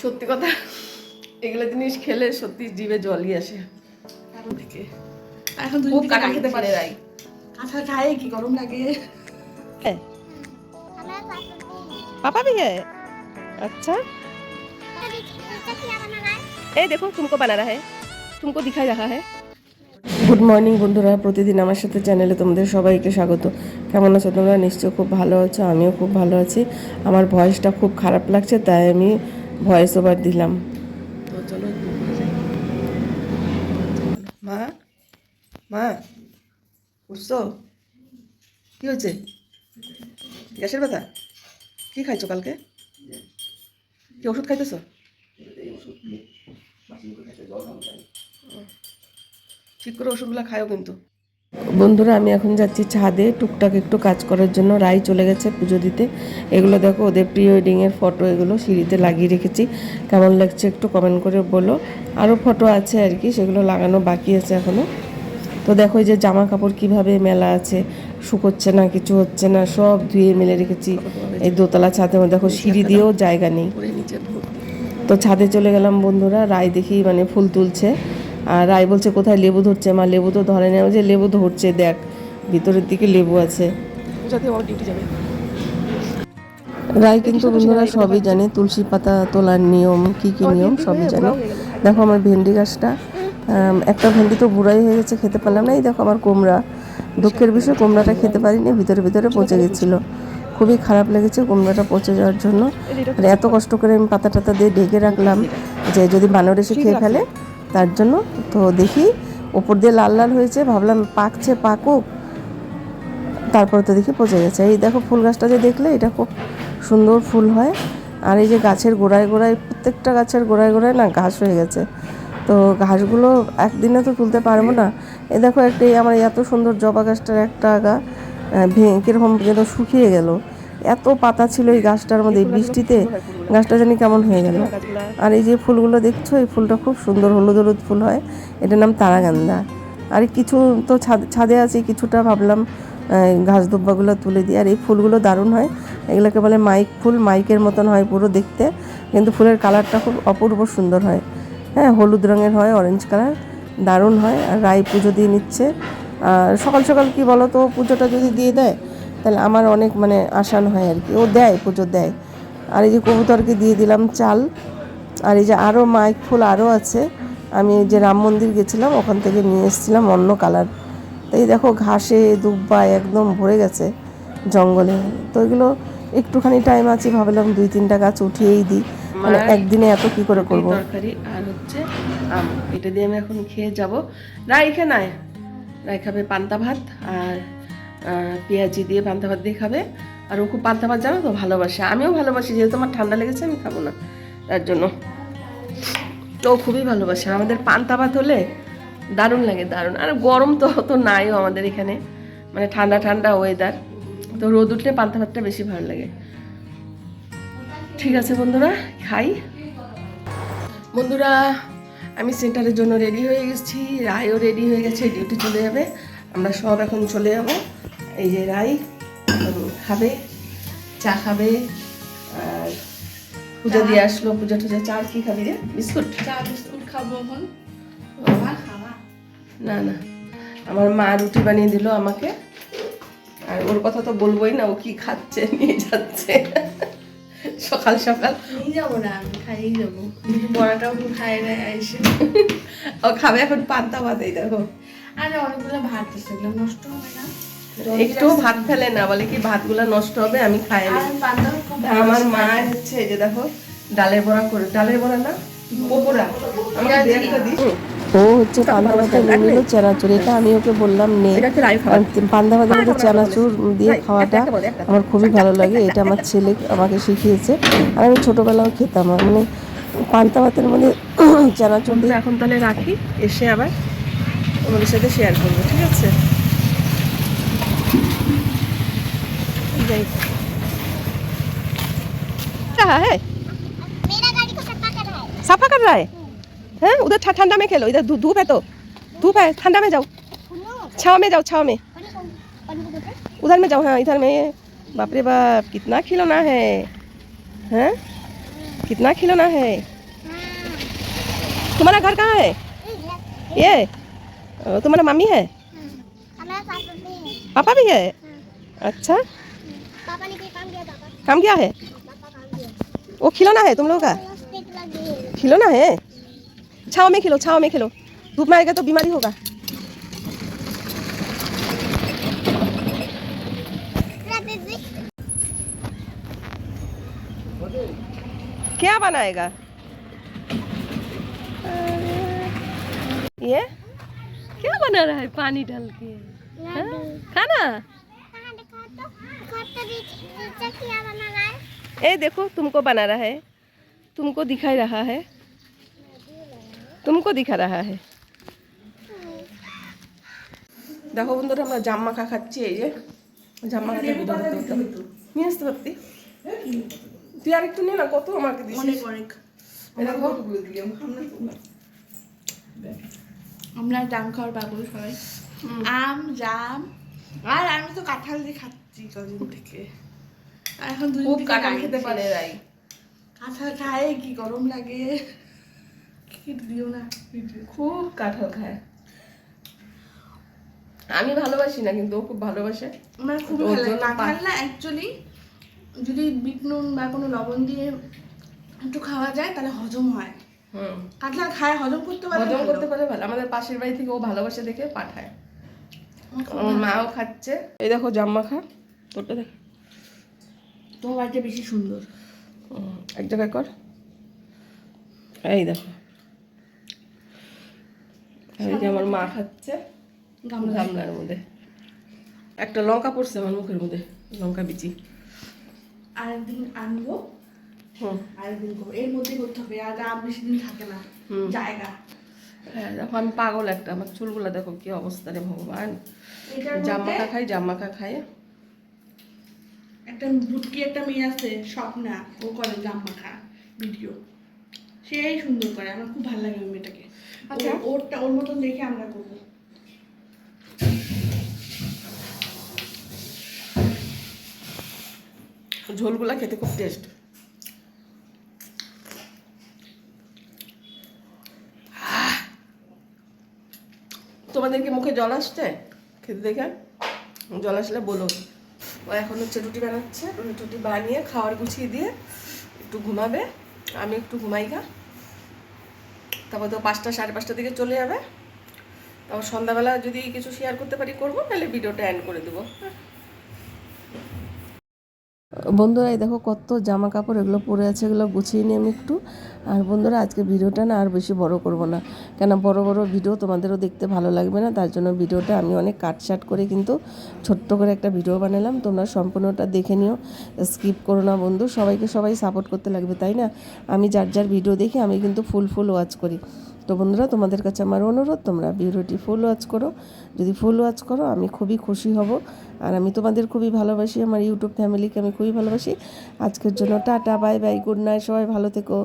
সত্যি কথা এগুলো জিনিস খেলে সত্যি জিভে জলই আসে থেকে এখন দুই খুব কাঁঠাল খেতে পারে রাই কাঁঠাল খায় কি গরম লাগে पापा भी है अच्छा ए देखो तुमको बना रहा है तुमको दिखा रहा है গুড মর্নিং বন্ধুরা প্রতিদিন আমার সাথে চ্যানেলে তোমাদের সবাইকে স্বাগত কেমন আছো তোমরা নিশ্চয় খুব ভালো আছো আমিও খুব ভালো আছি আমার ভয়েসটা খুব খারাপ লাগছে তাই আমি ভয়েস ওভার দিলাম। তো চলো মা মা, উঠছো? কি হয়েছে? গ্যাসের ব্যথা? কি খাইছো কালকে? কি ওষুধ খাইতেছো? ঠিক করে ওষুধগুলো খায়ও কিন্তু। বন্ধুরা, আমি এখন যাচ্ছি ছাদে। টুকটাক একটু কাজ করার জন্য রাই চলে গেছে পুজো দিতে। এগুলো দেখো, ওদের প্রি ওয়েডিংয়ের ফটো এগুলো সিঁড়িতে লাগিয়ে রেখেছি। কেমন লাগছে একটু কমেন্ট করে বলো। আরও ফটো আছে আর কি, সেগুলো লাগানো বাকি আছে এখনও তো দেখো যে জামা কাপড় কীভাবে মেলা আছে শুকোচ্ছে না, কিছু হচ্ছে না, সব ধুয়ে মেলে রেখেছি। এই দোতলা ছাদে, দেখো, সিঁড়ি দিয়েও জায়গা নেই। তো ছাদে চলে গেলাম বন্ধুরা রায় দেখি মানে ফুল তুলছে। আর রায় বলছে কোথায় লেবু ধরছে মা? লেবু তো ধরে নেওয়া যে লেবু ধরছে দেখ ভিতরের দিকে লেবু আছে। রায় কিন্তু বন্ধুরা সবই জানে তুলসী পাতা তোলার নিয়ম কি কি নিয়ম সবই জানে। দেখো আমার ভেন্ডি গাছটা একটা ভেন্ডি তো বুড়াই হয়ে গেছে খেতে পারলাম না। এই দেখো আমার কুমড়া দুঃখের বিষয় কুমড়াটা খেতে পারিনি ভিতরে ভিতরে পচে গেছিল। খুবই খারাপ লেগেছে কুমড়াটা পচে যাওয়ার জন্য। মানে এত কষ্ট করে আমি পাতা টাতা দিয়ে ঢেকে রাখলাম যে যদি বানর এসে খেয়ে ফেলে তার জন্য। তো দেখি, ওপর দিয়ে লাল লাল হয়েছে, ভাবলাম পাকছে, পাকুক। তারপরে তো দেখি পচে গেছে। এই দেখো ফুল গাছটা যে দেখলে, এটা খুব সুন্দর ফুল হয়। আর এই যে গাছের গোড়ায় গোড়ায়, প্রত্যেকটা গাছের গোড়ায় গোড়ায় না ঘাস হয়ে গেছে। তো ঘাসগুলো একদিনে তো তুলতে পারব না। এই দেখো একটা আমার এত সুন্দর জবা গাছটার একটা আগা ভেঙে কীরকম যেন শুকিয়ে গেল। এত পাতা ছিল এই গাছটার মধ্যে বৃষ্টিতে গাছটা জানি কেমন হয়ে গেল। আর এই যে ফুলগুলো দেখছ, এই ফুলটা খুব সুন্দর হলুদ হলুদ ফুল হয়। এটার নাম তারাগান্দা আর কিছু তো ছাদ- আছে, কিছুটা ভাবলাম ঘাস দুব্বাগুলো তুলে দিই। আর এই ফুলগুলো দারুণ হয়। এগুলোকে বলে মাইক ফুল, মাইকের মতন হয় পুরো দেখতে। কিন্তু ফুলের কালারটা খুব অপূর্ব সুন্দর হয়। হ্যাঁ হলুদ রঙের হয় অরেঞ্জ কালার দারুণ হয়। আর রাই পুজো দিয়ে নিচ্ছে। আর সকাল সকাল কি বলো তো পুজোটা যদি দিয়ে দেয় তাহলে আমার অনেক মানে আসান হয় আর কি। ও দেয় পুজো দেয়। আর এই যে কবুতরকে দিয়ে দিলাম চাল। আর এই যে আরও মাইক ফুল আরও আছে। আমি এই যে রাম মন্দির গেছিলাম ওখান থেকে নিয়ে এসেছিলাম অন্য কালার। তো এই দেখো ঘাসে দুব্বায় একদম ভরে গেছে জঙ্গলে। তো এগুলো একটুখানি টাইম আছে ভাবলাম দুই তিনটা গাছ উঠিয়েই দিই। মানে একদিনে এত কি করে করব? তরকারি আর হচ্ছে আম। এটা দিয়ে আমি এখন খেয়ে যাব। রাই খানায় রাই খাবে পান্তা ভাত আর পেঁয়াজি দিয়ে পান্তা ভাত দিয়ে খাবে। আর ও খুব পান্তা ভাত জানো তো, ভালোবাসে। আমিও ভালোবাসি, যেহেতু আমার ঠান্ডা লেগেছে, আমি খাব না। তার জন্য। তো খুবই ভালোবাসে। আমাদের পান্তা ভাত হলে দারুণ লাগে, দারুণ। আর গরম তো অত নাইও আমাদের এখানে। মানে ঠান্ডা ঠান্ডা ওয়েদার তো রোদ উঠলে পান্তা ভাতটা বেশি ভালো লাগে। ঠিক আছে বন্ধুরা, খাই। বন্ধুরা, আমি সেন্টারের জন্য রেডি হয়ে গেছি। রায়ও রেডি হয়ে গেছে ডিউটি চলে যাবে। আমরা সব এখন চলে যাব। এই যে রাই খাবে চা খাবে আর পুজো দিয়ে আসলো পুজো টুজো চা কি খাবি রে? বিস্কুট? চা বিস্কুট খাব এখন। না না। আমার মা রুটি বানিয়ে দিল আমাকে। আর ওর কথা তো বলবোই না ও কি খাচ্ছে নিয়ে যাচ্ছে। সকাল সকাল। নিয়ে যাব না আমি খাইয়েই যাব। বড়াটাও খাই না এসে। ও খাবে এখন পান্তা ভাত এই দেখো। আর অনেকগুলো ভাত আছে এগুলো নষ্ট হবে না। একটু ভাত ফেলে না বলে কি ভাতগুলো নষ্ট হবে আমি খাই না। আমার মা হচ্ছে যে দেখো ডালের বড়া করে ডালের বড়া না পকোড়া। আমাকে ও হচ্ছে পান্তা ভাতে নিয়ে নিল চানাচুর এটা আমি ওকে বললাম নে। পান্তা ভাতের মধ্যে চানাচুর দিয়ে খাওয়াটা আমার খুবই ভালো লাগে এটা আমার ছেলে আমাকে শিখিয়েছে। আর আমি ছোটবেলাও খেতাম আর মানে পান্তা ভাতের মধ্যে চানাচুর দিয়ে এখন তাহলে রাখি এসে আবার তোমাদের সাথে শেয়ার করবো ঠিক আছে যাই रहा है मेरा गाड़ी को सफा कर रहा है सफा कर रहा है हैं उधर ठा- ठंडा में खेलो इधर धू- धूप है तो धूप है ठंडा में जाओ छाव में जाओ छाव में उधर में जाओ हाँ इधर में बाप रे बाप कितना खिलौना है हैं कितना खिलौना है तुम्हारा घर कहाँ है ये ओ, तुम्हारा मम्मी है हमारा पापा भी है पापा भी है अच्छा पापा ने क्या काम किया पापा काम क्या है पापा काम किया वो खिलौना है तुम लोगों का स्टिक लगी है खिलौना है छाँव में खिलो छाँव में खिलो धूप में आएगा तो बीमारी होगा दीदी क्या बनाएगा ये क्या बना रहा है पानी डाल के हाँ? खाना कहाँ दिखा तो दिखा तो नीचे क्या बना रहा है ए देखो तुमको बना रहा है तुमको दिखा रहा है तुमको दिखा रहा है দেখো বন্ধুরা আমরা জাম মাখা খাচ্ছি এই যে জাম মাখাটা ভিডিও করতে করতে নিয়ে আসতে পারতি তুই আর একটু নে না কত আমাকে দিস অনেক অনেক এই দেখো আমরা জাম খাওয়ার পাগল সবাই। আম জাম। আর আমি তো কাঁঠাল দিয়ে খাচ্ছি কদিন থেকে। আর এখন খুব কাঁঠাল খেতে পারে রাই কাঁঠাল খায় কি গরম লাগে। খেতে দিও না খুব কাঁঠাল খায়। আমি ভালোবাসি না কিন্তু ও খুব ভালোবাসে। আমার খুব ভালো লাগে। কাঁঠাল না অ্যাকচুয়ালি যদি বিট নুন বা কোনো লবণ দিয়ে একটু খাওয়া যায় তাহলে হজম হয়। কাঁঠাল খায় হজম করতে পারে হজম করতে পারে ভালো। আমাদের পাশের বাড়ি থেকে ও ভালোবাসে দেখে পাঠায়। আমার মাও খাচ্ছে। এই দেখো তোরটা দেখ। তোমার বাড়িটা বেশি সুন্দর। এক জায়গায় কর। এই দেখো। এই যে আমার মা খাচ্ছে। গামলা গামলার মধ্যে। একটা লঙ্কা পড়ছে আমার মুখের মধ্যে লঙ্কা বিচি। আরেকদিন আনব। আরেকদিন করব। এর মধ্যে করতে হবে। আর আম বেশি দিন থাকে না। জায়গা। হ্যাঁ দেখো আমি পাগল একটা। আমার চুলগুলো দেখো কি অবস্থা রে ভগবান। এটার জাম মধ্যে মাখা খাই জাম মাখা খাই। একটা বুটকি একটা মেয়ে আছে স্বপ্না। ও করে জাম মাখা ভিডিও। সেই সুন্দর করে। আমার খুব ভালো লাগে ওই মেয়েটাকে। আচ্ছা। ওরটা ওর মতন দেখে আমরা করব। ঝোলগুলা খেতে খুব টেস্ট তোমাদের কি মুখে জল আসছে? খেতে দেখে? জল আসলে বলো ও এখন হচ্ছে রুটি বানাচ্ছে। রুটি বানিয়ে খাওয়ার গুছিয়ে দিয়ে একটু ঘুমাবে। আমি একটু ঘুমাই গা। তারপর তো পাঁচটা, সাড়ে পাঁচটার দিকে চলে যাবে। তারপর সন্ধ্যাবেলা যদি কিছু শেয়ার করতে পারি করব, তাহলে ভিডিওটা অ্যান্ড করে দেবো। বন্ধুরা, এই দেখো কত জামা কাপড় এগুলো পরে আছে, এগুলো গুছিয়ে নিই আমি একটু। আর বন্ধুরা, আজকে ভিডিওটা না আর বেশি বড় করব না। কেন, বড় বড় ভিডিও তোমাদেরও দেখতে ভালো লাগবে না, তার জন্য ভিডিওটা আমি অনেক কাটসাট করে কিন্তু ছোট্ট করে একটা ভিডিও বানালাম। তোমরা সম্পূর্ণটা দেখে নিও, স্কিপ করো না বন্ধু, সবাইকে সবাই সাপোর্ট করতে লাগবে, তাই না? আমি যার যার ভিডিও দেখি, আমি কিন্তু ফুল ফুল ওয়াচ করি। তো বন্ধুরা, তোমাদের কাছে আমার অনুরোধ, তোমরা ভিডিওটি ফুল ওয়াচ করো। যদি ফুল ওয়াচ করো, আমি খুবই খুশি হব। আর আমি তোমাদের খুবই ভালোবাসি, আমার ইউটিউব ফ্যামিলিকে আমি খুবই ভালোবাসি। আজকের জন্য tata bye bye good night সবাই ভালো থেকো।